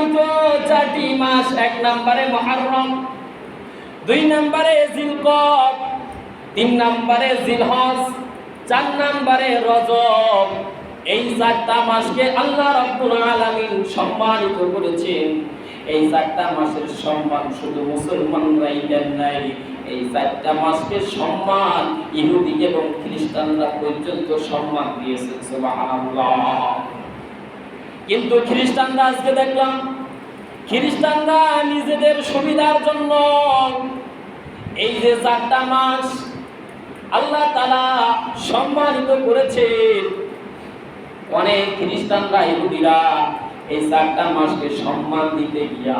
সম্মানিত চারটি মাস, এক নম্বরে মহারম, দুই নম্বরে জিলকদ তিন নম্বরে জিলহজ, চার নম্বরে রজব। এই চারটা মাসকে আল্লাহ রাব্বুল আলামিন সম্মানিত করেছেন। এই চারটা মাসের সম্মান শুধু মুসলমানরাই দেন নাই। এই চারটা মাসকে সম্মান ইহুদি এবং খ্রিস্টানরা পর্যন্ত সম্মান দিয়েছে, সুবহানাল্লাহ। কিন্তু খ্রিস্টানরা আজকে দেখলাম, খ্রিস্টানরা নিজেদের সুবিধার জন্য এই যে চারটা মাস আল্লাহ তালা সম্মানিত করেছে অনেক খ্রিস্টানরা ইহুদিরা এই চারটা মাসকে সম্মান দিতে গিয়া,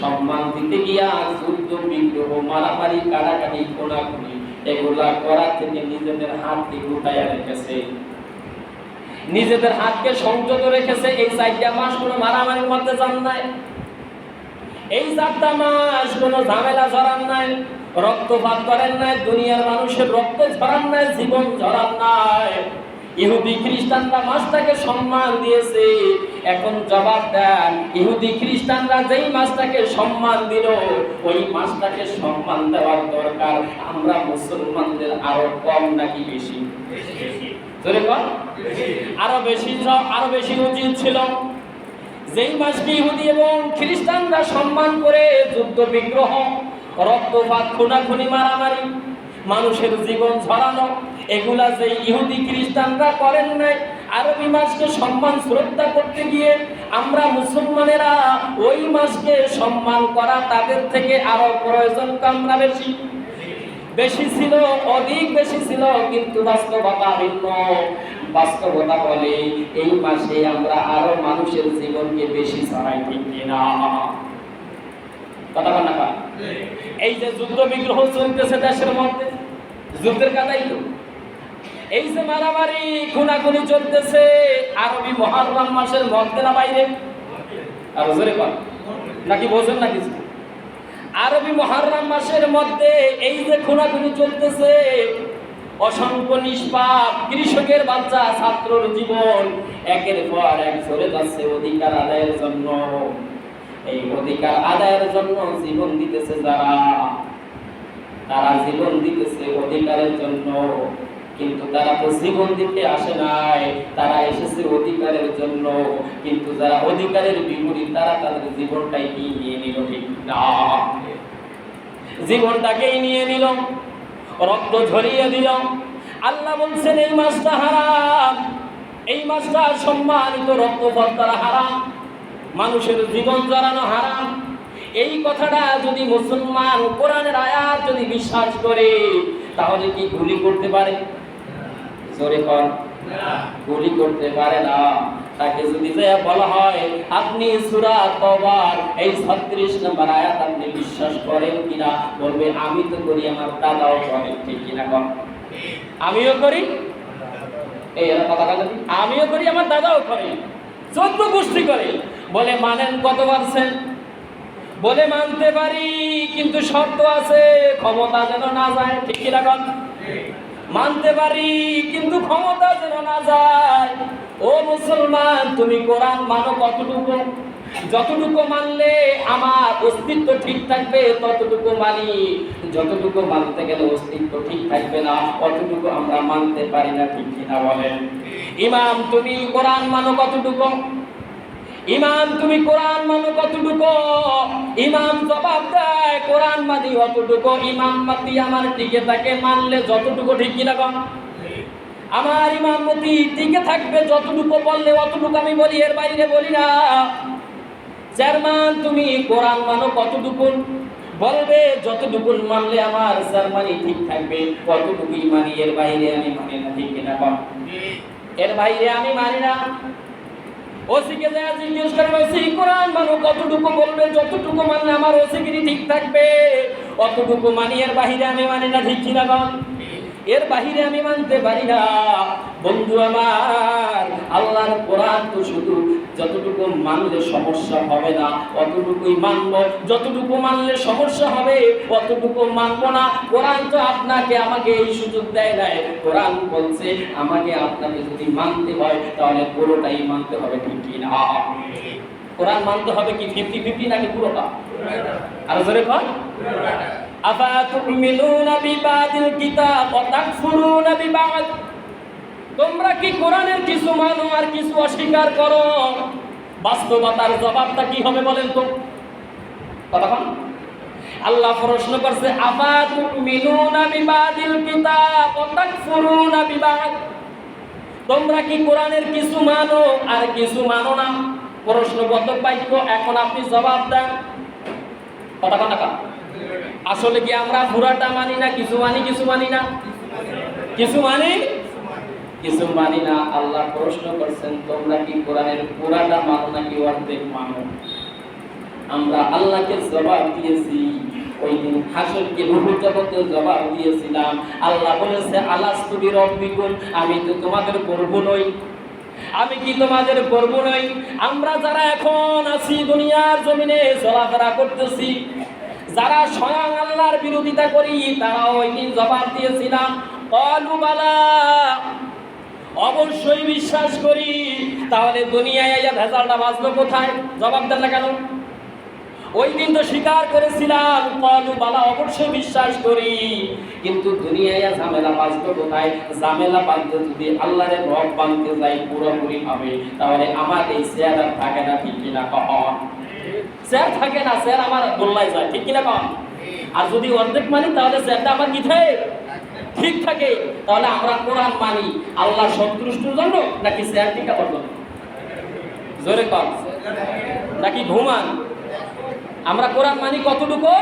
সম্মান দিতে গিয়া যুদ্ধ, বিগ্রহ, মারামারি কাটাকাটি কোনাকুনি এগুলা করা থেকে নিজেদের হাতকে গুটাইয়া রেখেছে। নিজেদের হাতকে সংযত রেখেছে, এই চারটা মাস কোনো মারামারির মধ্যে যান নাই। এই চারটা মাস কোনো ঝামেলা ঝরান নাই, রক্তপাত করেন নাই, দুনিয়ার মানুষের রক্ত ঝরান নাই, জীবন ঝরান নাই। ইহুদি খ্রিস্টানরা মাসটাকে সম্মান দিয়েছে, এখন জবাব দেন, ইহুদি খ্রিস্টানরা যেই মাসটাকে সম্মান দিল, ওই মাসটাকে সম্মান দেওয়ার দরকার। আমরা মুসলমানদের আরও কম নাকি বেশি? আরও বেশি আরও বেশি উচিত ছিল। যেই মাসকে ইহুদি এবং খ্রিস্টানরা সম্মান করে যুদ্ধ বিগ্রহ, রক্তপাত, খুনাখুনি, মারামারি, মানুষের জীবন ঝরানো এগুলা যে ইহুদি খ্রিস্টানরা করেন নাই, আরবি মাসকে সম্মান, শ্রদ্ধা করতে গিয়ে আমরা মুসলমানেরা ওই মাসকে সম্মান করা তাদের থেকে আরও প্রয়োজন কামরা বেশি। বেশি ছিল, অধিক বেশি ছিল, কিন্তু বাস্তবতা ভিন্ন। বাস্তবতা বলে, এই মাসে আমরা আরও মানুষের জীবনকে বেশি ছড়াই ঠিক কিনা? কথা বল না এই যে যুদ্ধ বিগ্রহ চলতেছে দেশের মধ্যে, যুদ্ধের কাদাই তো। এই যে মারামারি, খুনাখুনি চলতেছে, আরবি মহারম মাসের মধ্যে না বাইরে? আর জোরে নাকি বোঝেন না কিছু? আরবি মহারাম মাসের মধ্যে এই যে খুনাখুনি চলতেছে, অসংখ্য নিষ্পাপ কৃষকের বাচ্চা ছাত্রর জীবন একের পর এক চলে যাচ্ছে অধিকার আদায়ের জন্য। এই অধিকার আদায়ের জন্য জীবন দিতেছে যারা, তারা জীবন দিতেছে অধিকারের জন্য। কিন্তু তারা তো জীবন দিতে আসে নাই। তারা এসেছে অধিকারের জন্য। কিন্তু যারা অধিকারের বিপরীত, তারা তাদের জীবনটাই কি নিয়ে নিল ঠিক না। জীবনটাকেই নিয়ে নিল, রক্ত ঝরিয়ে দিল। আল্লাহ বলছেন, এই মাসটা হারাম। এই মাসটা সম্মানিত রক্তপথ দ্বারা হারাম। মানুষের জীবন জড়ানো হারাম। এই কথাটা যদি মুসলমান কোরআনের আয়াত যদি বিশ্বাস করে, তাহলে কি গুলি করতে পারে? জোরে গুলি করতে পারে না। তাকে যদি বলা হয়, আপনি সূরা তওবার, এই 36 নম্বর আয়াত আপনি বিশ্বাস করেন কিনা? বলবে, আমি তো করি, আমার দাদাও করে ঠিক কিনা কর আমিও করি। এই এরা কথা কথা আমিও করি, আমার দাদাও করে। চোদ্দ গোষ্ঠী করে। বলে, মানেন কত পারছেন বলে, মানতে পারি, কিন্তু শর্ত আছে, ক্ষমতা যেন না যায়। ঠিক কিনা কর মানতে পারি, কিন্তু ক্ষমতা যেন না যায়। ও মুসলমান, তুমি কোরআন মানো কতটুকু? যতটুকু মানলে আমার অস্তিত্ব ঠিক থাকবে, ততটুকু মানি। যতটুকু মানতে গেলে অস্তিত্ব ঠিক থাকবে না, অতটুকু আমরা মানতে পারি না, ঠিক কিনা বলেন? ইমাম, তুমি কোরআন মানো কতটুকু? ইমাম, তুমি কোরআন মানো কতটুকু? ইমাম জবাব দেয়, কোরআন মানি অতটুকু। ইমাম মাতি আমার টিকে তাকে মানলে যতটুকু, ঠিক কিনা কম? আমার ইমামতি টিকে থাকবে যতটুকু বললে অতটুকু আমি বলি, এর বাইরে বলি না। চেয়ারম্যান তুমি কোরআন মানো কতটুকু বলবে যতটুকু মানলে আমার জার্মানি ঠিক থাকবে, কতটুকুই মানি, এর বাইরে আমি মানি না, ঠিক কিনা কম? এর বাইরে আমি মানি না। ওসিকে যা জিজ্ঞেস করবে ওসি, কোরআন মানো, কতটুকু বলবে, যতটুকু মানলে আমার ওসিগিরি ঠিক থাকবে? অতটুকু মানি এর বাহিরে আমি মানি না, ঠিক কিনা এর বাহিরে আমি মানতে পারি না। বন্ধু আমার, আল্লাহর কোরআন তো শুধু যতটুকু মানলে সমস্যা হবে না, অতটুকুই মানব। যতটুকু মানলে সমস্যা হবে, অতটুকু মানব না। কোরআন তো আপনাকে আমাকে এই সুযোগ দেয় নাই। কোরআন বলছে, আমাকে আপনাকে যদি মানতে হয়, তাহলে পুরোটাই মানতে হবে, ঠিক কি না? কোরআন মানতে হবে কি, ফিফটি ফিফটি নাকি পুরোটা? আর জোরে কর। তোমরা কি কোরআনের কিছু মানো আর কিছু অস্বীকার করো? বাস্তবতার জবাবটা কি হবে বলেন তো? কতক্ষণ? আল্লাহ প্রশ্ন করছে আফাতুমিনুনা বিবাদিল কিতাব ওয়া তাকফুরুনা বিবাদ। তোমরা কি কোরআনের কিছু মানো আর কিছু মানো না? প্রশ্নবদ্ধ বাক্য, এখন আপনি জবাব দেন। কতক্ষণ? আসলে কি আমরা পুরাটা মানি না? কিছু মানি কিছু মানি না? কিছু মানি? কিছু মানি না। আল্লাহ প্রশ্ন করছেন, তোমরা কি কোরআনের পুরাটা মানো নাকি অর্ধেক মানো? আমরা আল্লাহকে জবাব দিয়েছি, ওই দিন হাসরকে রুহু জগতে জবাব দিয়েছিলাম। আল্লাহ বলেছে আলাস্তুবি রব্বিকুম, আমি তো তোমাদের প্রভু নই। আমি কি তোমাদের প্রভু নই? আমরা যারা এখন আছি দুনিয়ার জমিনে চলাফেরা করতেছি যারা স্বয়ং আল্লাহর বিরোধিতা করি তারা ওই দিন জবাব দিয়েছিলাম। অলু বালা, অবশ্যই বিশ্বাস করি, তাহলে দুনিয়ায় আইয়া ভেজালটা বাঁচলো কোথায়? জবাব দেন না কেন? ওই দিন তো স্বীকার করেছিলাম, কলু বালা, অবশ্যই বিশ্বাস করি। কিন্তু দুনিয়ায় ঝামেলা বাঁচলো কোথায়? ঝামেলা বাঁধতে যদি আল্লাহরে রব বাঁধতে যাই, পুরোপুরি হবে তাহলে আমার এই শেয়ার থাকে না, ঠিক কিনা? কখন শেয়ার থাকে না শেয়ার আমার গোল্লায় যায়, ঠিক কিনা কখন আর যদি অর্ধেক মানি, তাহলে শেয়ারটা আমার কি থাকে ঠিক থাকে, তাহলে আমরা কোরআন মানি। আল্লাহ সন্তুষ্টির জন্য নাকি শেয়ার টিকাবার জন্য জোরে কম নাকি ঘুমান? আমরা কোরআন মানি কতটুকু?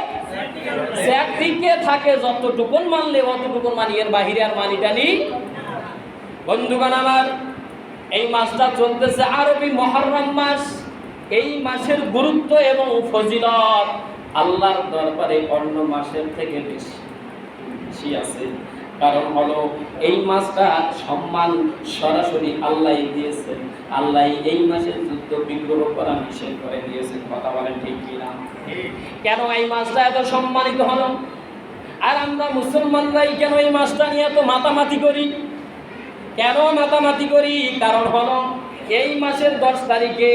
জ্যাকটিকে থাকে যতটুকুন মানলে অতটুকুন মানি, এর বাহিরে আর মানি টানি বন্ধুগণ আমার, এই মাসটা চলতেছে আরবি মহরম মাস। এই মাসের গুরুত্ব এবং ফজিলত আল্লাহর দরবারে অন্য মাসের থেকে বেশি। বেশি আছে। কারণ হলো, এই মাসটা সম্মান সরাসরি আল্লাহ দিয়েছেন। আল্লাহ এই মাসের যুদ্ধ বিগ্রহ করা নিষেধ করে দিয়েছেন। কথা বলেন ঠিক কিনা? কেন এই মাসটা এত সম্মানিত হলো? আর আমরা মুসলমানরাই কেন এই মাসটা নিয়ে এত মাতামাতি করি? কেন মাতামাতি করি? কারণ হলো এই মাসের দশ তারিখে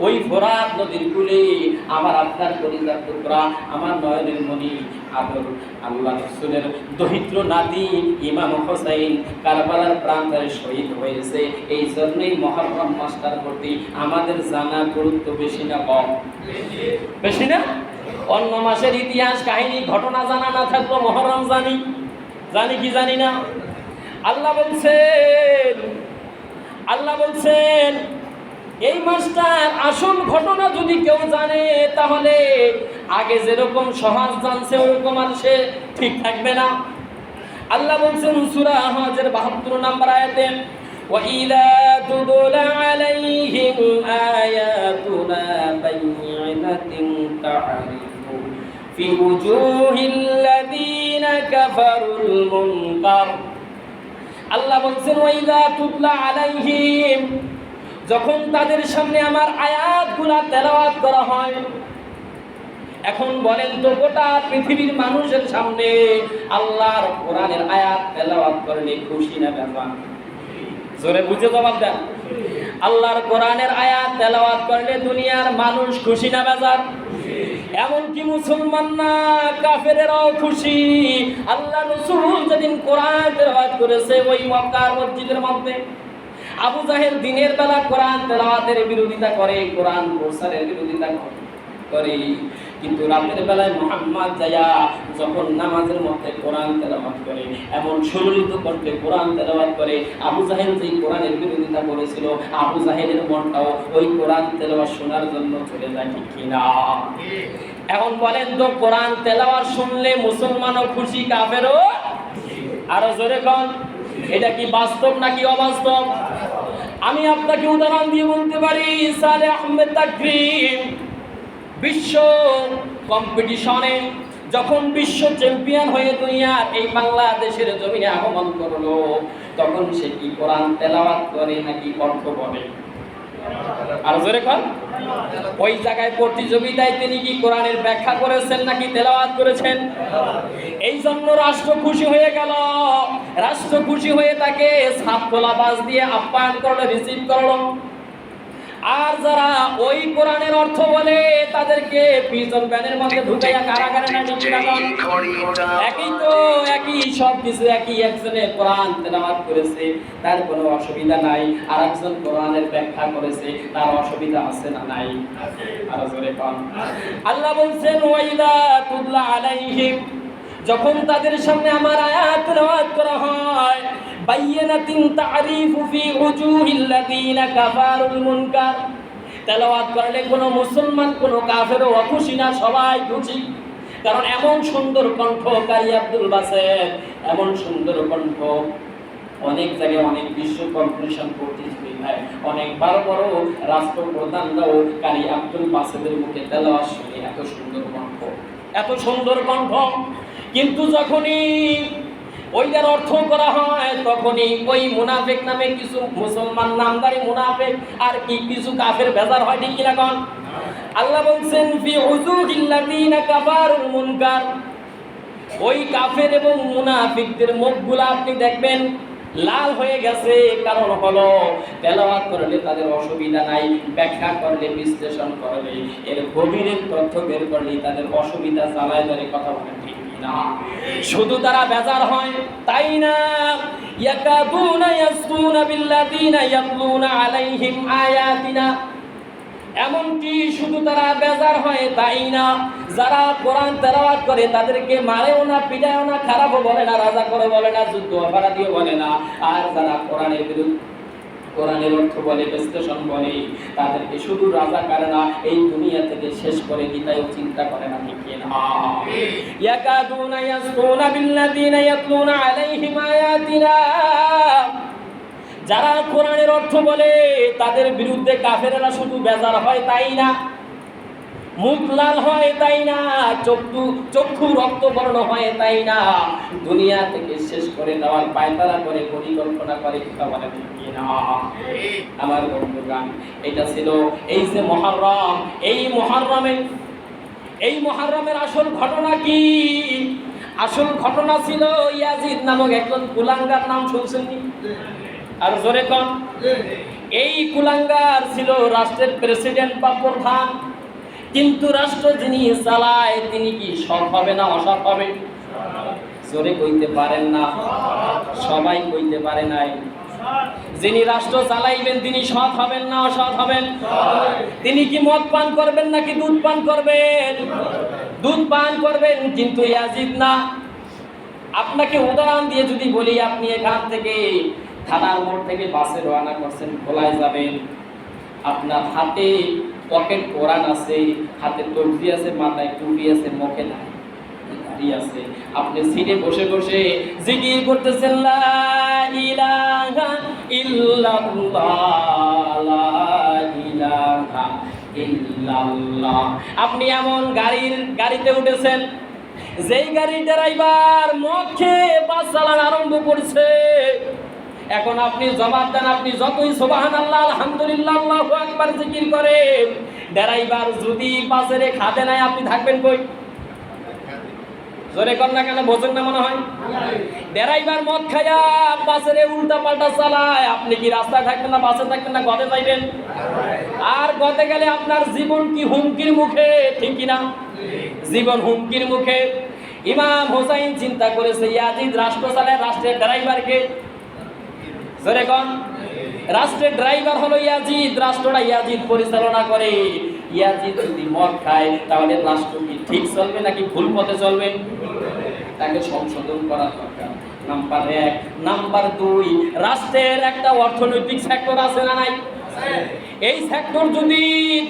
ওই ফোরাত নদীর কুলে আমার আপনার পরিবার টুকরা, আমার নয়নের মণি, আদর আল্লাহ রসুলের দরিদ্র নাতি ইমাম হোসাইন কারবালার প্রান্তরে শহীদ হয়েছে। এই জন্যই মহরম মাস্টার প্রতি আমাদের জানা গুরুত্ব বেশি না কম। বেশি না? অন্য মাসের ইতিহাস, কাহিনী, ঘটনা জানা না থাকল মহরম জানি। জানি কি জানি না? আল্লাহ বলছেন আল্লাহ বলছেন এই মাসটার আসল ঘটনা যদি কেউ জানে তাহলে আগে যেরকম সহজ জানছে ওরকম আর সে ঠিক থাকবে না আল্লাহ বলছেন সূরা আহজাবের 72 নম্বর আয়াতে وَإِذَا تُتْلَى عَلَيْهِمْ آيَاتُنَا بَيِّنَاتٍ تَعْرِفُ فِي وُجُوهِ الَّذِينَ كَفَرُوا الْمُنكَرَ আল্লাহ বলছেন, ওয়াইদা তুতলা আলাইহিম। যখন তাদের সামনে আমার আয়াতগুলা তেলাওয়াত করা হয়, এখন বলেন তো, গোটা পৃথিবীর মানুষের সামনে আল্লাহর কোরআনের আয়াত তেলাওয়াত করলে খুশি না ব্যাপার জোরে বুঝে জবাব দেন। আল্লাহর কোরআনের আয়াত তেলাওয়াত করলে দুনিয়ার মানুষ খুশি না বাজার এমনকি মুসলমান না কাফেরাও খুশি। আল্লাহ রসুল যেদিন কোরআন তেলাওয়াত করেছে, ওই মক্কার মসজিদের মধ্যে। আবু জাহেল দিনের বেলা কোরআন তেলাওয়াতের বিরোধিতা করে, কোরআন প্রসারের বিরোধিতা করে। কিন্তু রাতের বেলায় মোহাম্মদ যায়া যখন নামাজের মধ্যে কোরআন তেলাওয়াত করে এমন সুললিত করতে কোরআন তেলাওয়াত করে, আবু জাহেল যেই কোরআনের বিরোধিতা করেছিল, আবু জাহেলের মনটাও ওই কোরআন তেলাওয়াত শোনার জন্য চলে যায় ঠিক কিনা? এখন বলেন তো, কোরআন তেলাওয়াত শুনলে মুসলমানও খুশি, কাফেরও? আরও জোরে কন, এটা কি বাস্তব নাকি অবাস্তব? আমি আপনাকে উদাহরণ দিয়ে বলতে পারি, সালে আহমেদ তাকরিম বিশ্ব কম্পিটিশনে যখন বিশ্ব চ্যাম্পিয়ন হয়ে দুনিয়ার এই বাংলাদেশের জমিনে আগমন করল, তখন সে কি কোরআন তেলাওয়াত করে নাকি অর্থ বলে আর জোরে কন। ওই জায়গায় প্রতিযোগিতায় তিনি কি কোরআনের ব্যাখ্যা করেছেন নাকি তেলাওয়াত করেছেন? এই জন্য রাষ্ট্র খুশি হয়ে গেল। রাষ্ট্র খুশি হয়ে তাকে সাত খোলা বাস দিয়ে আপ্যায়ন করল রিসিভ করল। আর যারা ওই কোরআনের অর্থ বলে, তাদেরকে প্রিজন ব্যানের মধ্যে ঢুকাইয়া কারাগারে না। একই তো, একই সব কিছু, একই একজনে কোরআন তেলাওয়াত করেছে, তার কোনো অসুবিধা নাই। আর একজন কোরআনের ব্যাখ্যা করেছে, তার অসুবিধা আছে না নাই? আরও জোরে কন। আল্লাহ বলছেন, ওয়াইদা তুদলা আলাইহিম। যখন তাদের সামনে আমার আয়াত তেলাওয়াত করা হয় বাইয়ানাতিন তারিফু ফি উজুহিল্লাযিনা কাফারুল মুনকার। তেলাওয়াত করলে কোনো মুসলমান, কোনো কাফেরও অখুশি না, সবাই খুশি। কারণ এমন সুন্দর কণ্ঠ কারি আব্দুল বাসের, এমন সুন্দর কণ্ঠ। অনেক জায়গায় অনেক বিশ্ব কম্পিটিশন প্রতিযোগিতায় অনেক বড় বড় রাষ্ট্রপ্রধানরাও কারি আব্দুল বাসেদের মুখে তেলাওয়াত শুনে এত সুন্দর কণ্ঠ। এত সুন্দর কণ্ঠ। কিন্তু যখনই ওইটার অর্থ করা হয় তখনই ওই মুনাফেক নামে কিছু মুসলমান নামদারি মুনাফেক আর কি কিছু কাফের বেজার হয়, ঠিক কিনা কন? আল্লাহ বলছেন, ফি উজুহিল্লাযিনা কাফারুল মুনকার। ওই কাফের এবং মুনাফিকদের মুখগুলো আপনি দেখবেন লাল হয়ে গেছে। কারণ হলো, তেলাওয়াত করলে তাদের অসুবিধা নাই, ব্যাখ্যা করলে, বিশ্লেষণ করলে, এর গভীরের তথ্য বের করলে তাদের অসুবিধা, জ্বালায় ধরে কথা বলেন, ঠিক শুধু তারা বেজার হয়, তাই না? ইয়াসকুনা বিল্লাযিনা আলাইহিম আয়াতিনা। এমনকি শুধু তারা বেজার হয়, তাই না? যারা কোরআন তেলাওয়াত করে, তাদেরকে মারেও না, পিটায়ও না, খারাপও বলে না, রাজা করে বলে না, যুদ্ধ অপরাধীও বলে না। আর যারা কোরআনের বিরুদ্ধে কোরআনের অর্থ বলে, বিশ্লেষণ বলে, তাদেরকে শুধু রাজা করে না, এই দুনিয়া থেকে শেষ করে দিতাও চিন্তা করে না ঠিক না। যারা কোরআনের অর্থ বলে, তাদের বিরুদ্ধে কাফেরেরা শুধু বেজার হয় তাই না? মুখ লাল হয় তাই না? চক্ষু চক্ষু রক্তবর্ণ হয় তাই না? দুনিয়া থেকে শেষ করে দেওয়ার পায়তারা করে, পরিকল্পনা করে, কথা বলে ঠিক কি না আমার বন্ধুগান এটা ছিল এই যে মহরম। এই মহরমে এই মহরমের আসল ঘটনা কি? আসল ঘটনা ছিল ইয়াজিদ নামক একজন কুলাঙ্গার নাম শুনছেন আর জোরে কন। এই কুলাঙ্গার ছিল রাষ্ট্রের প্রেসিডেন্ট বা প্রধান। কিন্তু রাষ্ট্র যিনি চালায়, তিনি কি সৎ হবে না অসৎ হবে? জোরে কইতে পারেন না। সবাই কইতে পারে নাই। যিনি রাষ্ট্র চালাইবেন, তিনি সৎ হবেন না অসৎ হবেন? তিনি কি মদ পান করবেন নাকি দুধ পান করবেন? দুধ পান করবেন, কিন্তু ইয়াজিদ না। আপনাকে উদাহরণ দিয়ে যদি বলি, আপনি এখান থেকে থানার মোড় থেকে বাসে রওনা করছেন খোলায় যাবেন। আপনার হাতে পকেট কোরআন আছে, হাতে তরফি আছে, মাথায় টুপি আছে, মুখে দাড়ি দাড়ি আছে। আপনি সিটে বসে বসে জিকির করতেছেন, লা ইলাহা ইল্লাল্লাহ আপনি এমন গাড়ির, গাড়িতে উঠেছেন, যেই গাড়ির ড্রাইভার মক্ষে বাস চালান আরম্ভ করছে। এখন আপনি জবাব দেন, আপনি যতই সোবাহান আল্লাহ আলহামদুলিল্লাহ আকবার জিকির করেন। ড্রাইভার যদি পাশের খাতে নাই, আপনি থাকবেন কই? জোরে কর না কেন, বোঝেন না মনে হয়? ড্রাইভার মদ খাইয়া বাসের উল্টা পাল্টা চালায়। আপনি কি রাস্তায় থাকবেন না, বাসে থাকবেন না, গদে যাইবেন? আর গদে গেলে আপনার জীবন কি হুমকির মুখে? ঠিক না? জীবন হুমকির মুখে। ইমাম হোসাইন চিন্তা করেছে, ইয়াজিদ রাষ্ট্র চালায় রাষ্ট্রের ড্রাইভারকে। জোরে কন রাষ্ট্রের ড্রাইভার হলো ইয়াজিদ, রাষ্ট্রটা ইয়াজিদ পরিচালনা করে। ইয়াজিদ যদি মদ খায়, তাহলে রাষ্ট্র কি ঠিক চলবে নাকি ভুল পথে চলবে তাকে সংশোধন করা দরকার। নাম্বার এক। নাম্বার দুই, রাষ্ট্রের একটা অর্থনৈতিক সেক্টর আছে না নাই? এই সেক্টর যদি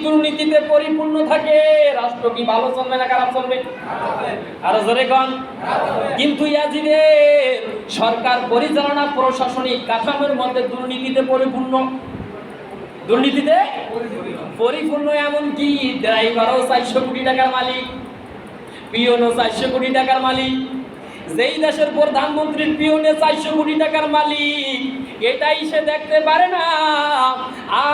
দুর্নীতিতে পরিপূর্ণ থাকে, রাষ্ট্র কি ভালো চলবে না খারাপ চলবে? আরও জোরে কন। কিন্তু ইয়াজিদের সরকার পরিচালনা প্রশাসনিক কাঠামোর মধ্যে দুর্নীতিতে পরিপূর্ণ। দুর্নীতিতে পরিপূর্ণ এমন কি? ড্রাইভারও চারশো কোটি টাকার মালিক পিওনও চারশো কোটি টাকার মালিক, যেই দেশের প্রধানমন্ত্রীর পিওনে চারশো কোটি টাকার মালিক, এটাই সে দেখতে পারে না।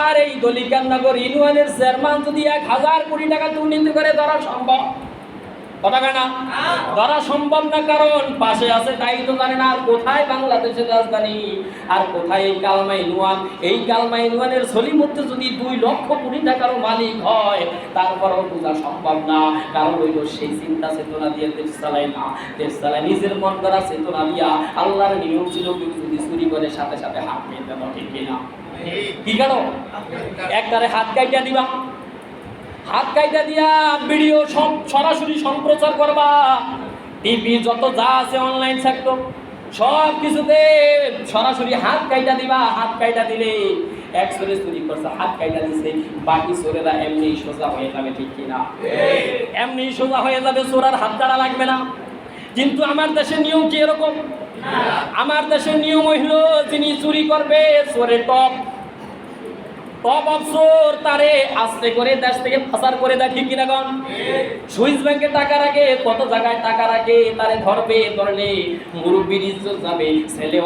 আর এই দলিকানগর ইউনিয়নের চেয়ারম্যান যদি এক হাজার কোটি টাকা দুর্নীতি করে ধরা সম্ভব? কথা কয় না? ধরা সম্ভব না কারণ পাশে আছে তাই তো জানে না আর কোথায় বাংলাদেশের রাজধানী আর কোথায় এই কালমাই নুয়ান? এই কালমাই নুয়ানের সলিমধ্যে যদি দুই লক্ষ কোটি টাকারও মালিক হয় তারপরেও বোঝা সম্ভব না। কারণ হইল সেই চিন্তা চেতনা দিয়ে দেশ চালায় না। দেশ চালায় নিজের মন করা চেতনা দিয়া আল্লাহর নিয়ম ছিল কেউ যদি চুরি করে সাথে সাথে হাত পেয়ে দেব ঠিক। কিনা কি কেন একটারে হাত কাইটা দিবা। হাত কাইটা দিয়া ভিডিও সব সরাসরি সম্প্রচার করবা। টিভি যত যা আছে অনলাইন সেক্টর সব কিছুতে সরাসরি হাত কাইটা দিবা। হাত কাইটা দিলে এক চোরে চুরি করছে, হাত কাইটা দিছে, বাকি চোরেরা এমনি সোজা হয়ে যাবে, ঠিক কিনা এমনি সোজা হয়ে যাবে, চোরার হাত দ্বারা লাগবে না। কিন্তু আমার দেশের নিয়ম কি এরকম? আমার দেশের নিয়ম হইল, যিনি চুরি করবে, চোরের টপ করে দেশ থেকে সুইস টাকা রাখে কত জায়গায় টাকা রাখে ধরবে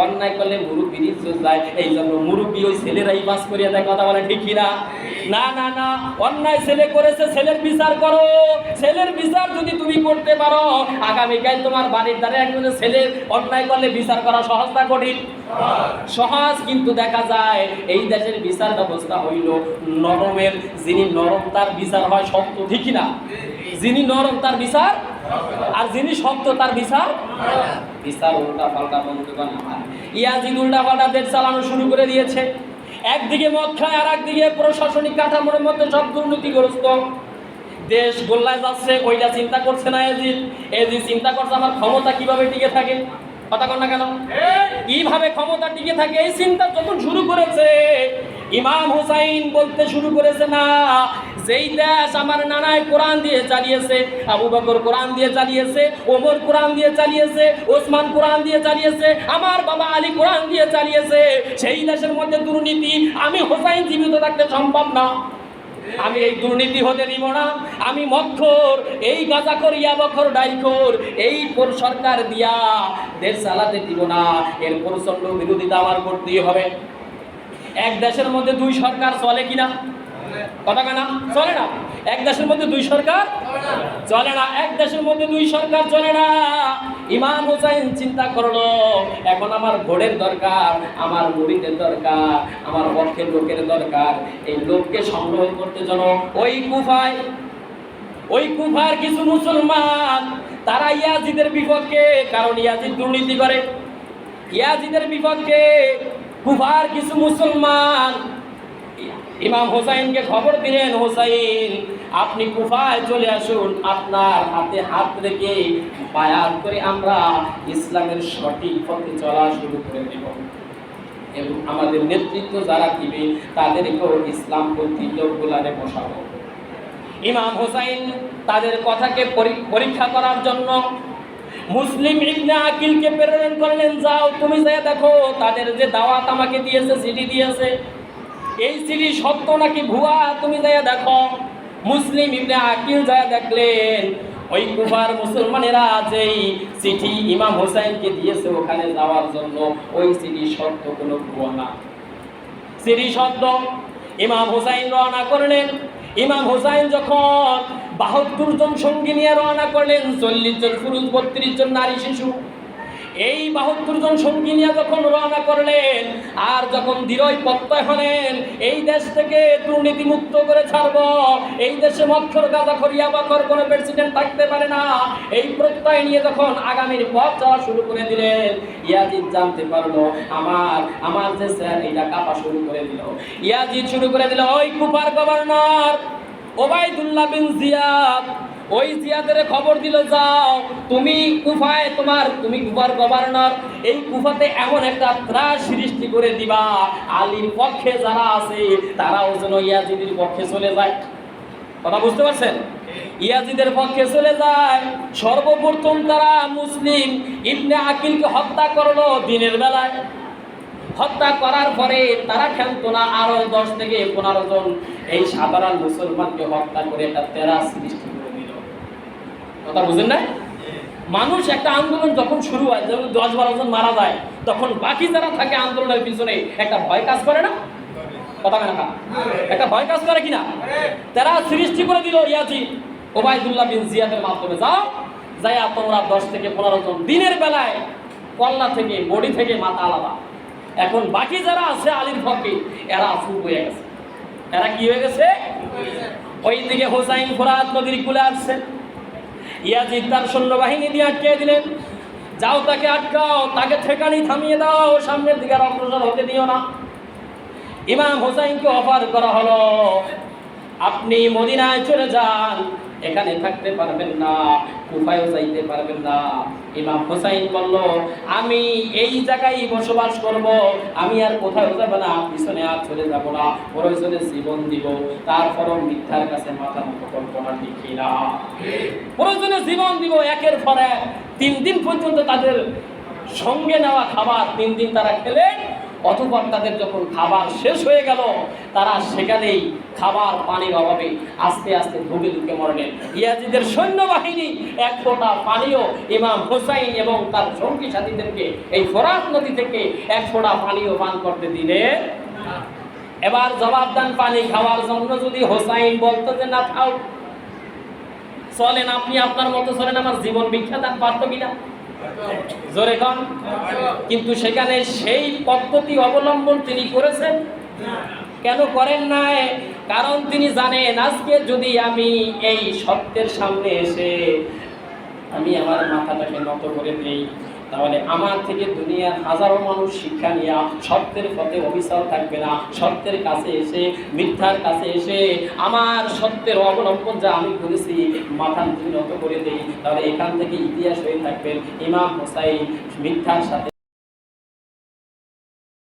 অন্যায় করলে কথা বলে অন্যায় ছেলে করেছে, ছেলের বিচার করো, ছেলের বিচার যদি তুমি করতে পারো, আগামীকাল তোমার বাড়ির দ্বারা একজন ছেলে অন্যায় করলে বিচার করা সহজ না কঠিন? সহজ, কিন্তু দেখা যায়, এই দেশের বিচার ব্যবস্থা হইল নরমের যিনি নরম তার বিচার হয় শক্ত ঠিকই না যিনি নরম তার বিচার আর যিনি শক্ত তার বিচার বিচার উল্টা পাল্টা বন্ধুগণ আমার। ইয়াজিদ উল্টা পাল্টা দেশ চালানো শুরু করে দিয়েছে। একদিকে মদ খায় আর একদিকে প্রশাসনিক কাঠামোর মধ্যে সব দুর্নীতিগ্রস্ত। দেশ গোল্লায় যাচ্ছে ওইটা চিন্তা করছে না এজিদ এজিদ চিন্তা করছে আমার ক্ষমতা কীভাবে টিকে থাকে? কথা কন না কেন? কীভাবে ক্ষমতা টিকে থাকে এই চিন্তা যখন শুরু করেছে ইমাম হুসাইন বলতে শুরু করেছে, না, যেই দেশ আমার নানায় কোরআন দিয়ে চালিয়েছে, আবু বকর কোরআন দিয়ে চালিয়েছে, ওমর কোরআন দিয়ে চালিয়েছে, ওসমান কোরআন দিয়ে চালিয়েছে, আমার বাবা আলী কোরআন দিয়ে চালিয়েছে, সেই দেশের মধ্যে দুর্নীতি, আমি হোসাইন জীবিত থাকতে সম্ভব না। আমি এই দুর্নীতি হতে দিব না। আমি মক্ষর এই গাঁজাখর ইয়াবখর ডাইখর এই সরকার দিয়া দেশ চালাতে দিব না। এর প্রচণ্ড বিরোধিতা আমার করতেই হবে। এক দেশের মধ্যে দুই সরকার চলে কিনা? কথা কেনা চলে না। এক দেশের মধ্যে দুই সরকার চলে না। এক দেশের মধ্যে দুই সরকার চলে না। ইমাম হুসাইন চিন্তা করল, এখন আমার ভোটের দরকার, আমার মুড়িদের দরকার, আমার পক্ষের লোকের দরকার। এই লোককে সংগ্রহ করতে যেন ওই কুফায়, ওই কুফার কিছু মুসলমান, তারা ইয়াজিদের বিপক্ষে, কারণ ইয়াজিদ দুর্নীতি করে। ইয়াজিদের বিপক্ষে কুফার কিছু মুসলমান, ইমাম হোসাইনকে খবর দিলেন, হোসাইন, আপনি কুফায় চলে আসুন, আপনার হাতে হাত রেখে বায়াত করে আমরা ইসলামের সঠিক পথে চলা শুরু করে দেব। এবং আমাদের নেতৃত্ব যারা দিবে, তাদেরকেও ইসলাম পন্থী লোকগুলারে বসাবো। ইমাম হোসাইন তাদের কথাকে পরীক্ষা করার জন্য মুসলিম ইবনে আকিলকে প্রেরণ করলেন, যাও, তুমি যাই দেখো, তাদের যে দাওয়াত আমাকে দিয়েছে চিঠি দিয়েছে। এই চিঠি সত্য নাকি ভুয়া? তুমি যাই দেখো। মুসলিম ইবনে আকিল যায় দেখলেন, ওই কুফার মুসলমানেরা যেই চিঠি ইমাম হোসাইনকে দিয়েছে, ওখানে যাওয়ার জন্য, ওই চিঠি সত্য কোনো ভুয়া না। সিরি শব্দ ইমাম হুসাইন রওনা করলেন। ইমাম হোসাইন যখন বাহাত্তর জন সঙ্গী নিয়ে রওনা করলেন, চল্লিশ জন, পুরুষ বত্রিশ জন নারী শিশু এই বাহাত্তর জন সঙ্গী নিয়ে যখন রওনা করলেন, আর যখন দৃঢ়ই প্রত্যয় হলেন, এই দেশ থেকে দুর্নীতি মুক্ত করে ছাড়ব, এই দেশে মক্ষর গাঁদা খরিয়া বাকর কোনো প্রেসিডেন্ট থাকতে পারে না, এই প্রত্যয় নিয়ে যখন আগামীর পথ যাওয়া শুরু করে দিলেন, ইয়াজিদ জানতে পারল, আমার আমার যে স্যার এটা কাপা শুরু করে দিল। ইয়াজিদ শুরু করে দিল, ওই কুপার গভর্নর, ওবায়দুল্লাহ বিন জিয়াদ ওই জিয়াদের খবর দিল, যাও, তুমি কুফায় তোমার, তুমি কুফার গভর্নর, এই কুফাতে এমন একটা ত্রাস সৃষ্টি করে দিবা। আলীর পক্ষে যারা আছে, তারাও যেন ইয়াজিদের পক্ষে চলে যায়। কথা বুঝতে পারছেন? ইয়াজিদের পক্ষে চলে যায়। সর্বপ্রথম তারা মুসলিম ইবনে আকিলকে হত্যা করল দিনের বেলায়। হত্যা করার পরে তারা খেলতো না আরও দশ থেকে পনেরো জন। এই সাধারণ মুসলমানকে হত্যা করে একটা তেরা সৃষ্টি কথা বুঝেন না মানুষ একটা আন্দোলন যখন শুরু হয় যখন দশ বারো জন মারা যায় তখন বাকি যারা থাকে আন্দোলনের পিছনে একটা ভয় কাজ করে না? কথা কেন একটা ভয় কাজ করে কিনা? তারা সৃষ্টি করে দিল ইয়াজি ওবায়দুল্লাহ বিন জিয়াদের মাধ্যমে। যাও যাইয়া তোমরা দশ থেকে পনেরো জন দিনের বেলায় কল্লা থেকে বডি থেকে মাথা আলাদা। এখন বাকি যারা আছে আলীর ফকি এরা ফুল হয়ে গেছে। এরা কি হয়ে গেছে? ওই দিকে হোসাইন ফোরাত নদীর কুলে আসছে। ইয়াজিদ তার সৈন্যবাহিনী দিয়ে আটকে দিলেন। যাও তাকে আটকাও, তাকে ঠেকানি থামিয়ে দাও, সামনের দিকে আর অগ্রসর হতে দিও না। ইমাম হোসাইনকে অফার করা হলো, আপনি মদিনায় চলে যান এখানে থাকতে পারবেন না, কুফায়ও যাইতে পারবেন না। ইমাম হোসাইন বলল, আমি এই জায়গায় বসবাস করব, আমি আর কোথাও যাব না, পিছনে আর চলে যাব না প্রয়োজনে জীবন দিব, তারপরও মিথ্যার কাছে মাথা মতো কল্পনা লিখি না। প্রয়োজনে জীবন দিব একের পর তিন দিন পর্যন্ত তাদের সঙ্গে নেওয়া খাবার তিন দিন তারা খেলেন অতপর তাদের যখন খাবার শেষ হয়ে গেল, তারা সেখানেই খাবার পানির অভাবে আস্তে আস্তে ধুকে ধুকে মরলেন। ইয়াজিদের সৈন্যবাহিনী এক ফোঁটা পানীয় ইমাম হোসাইন এবং তার সঙ্গী সাথীদেরকে এই ফোরাত নদী থেকে এক ফোঁটা পানীয় পান করতে দিলে এবার জবাব দেন পানি খাওয়ার জন্য যদি হোসাইন বলতো যে, না, খাও। চলেন, আপনি আপনার মতো চলেন, আমার জীবন বিখ্যাত পারতো কিনা? জোরে কন। কিন্তু সেখানে সেই পদ্ধতি অবলম্বন তিনি করেছেন। কেন করেন নাই? কারণ তিনি জানেন, আজকে যদি আমি এই সত্যের সামনে এসে আমি আমার মাথাটাকে নত করে দেই তাহলে আমার থেকে দুনিয়ার হাজারো মানুষ শিক্ষা নিয়ে সত্যের পথে অবিচল থাকবে না। সত্যের কাছে এসে, মিথ্যার কাছে এসে, আমার সত্যের অবলম্বন যা আমি করেছি, মাথা নত করে দেই। তাহলে এখান থেকে ইতিহাস হয়ে থাকবেন ইমাম হোসাইন, মিথ্যার সাথে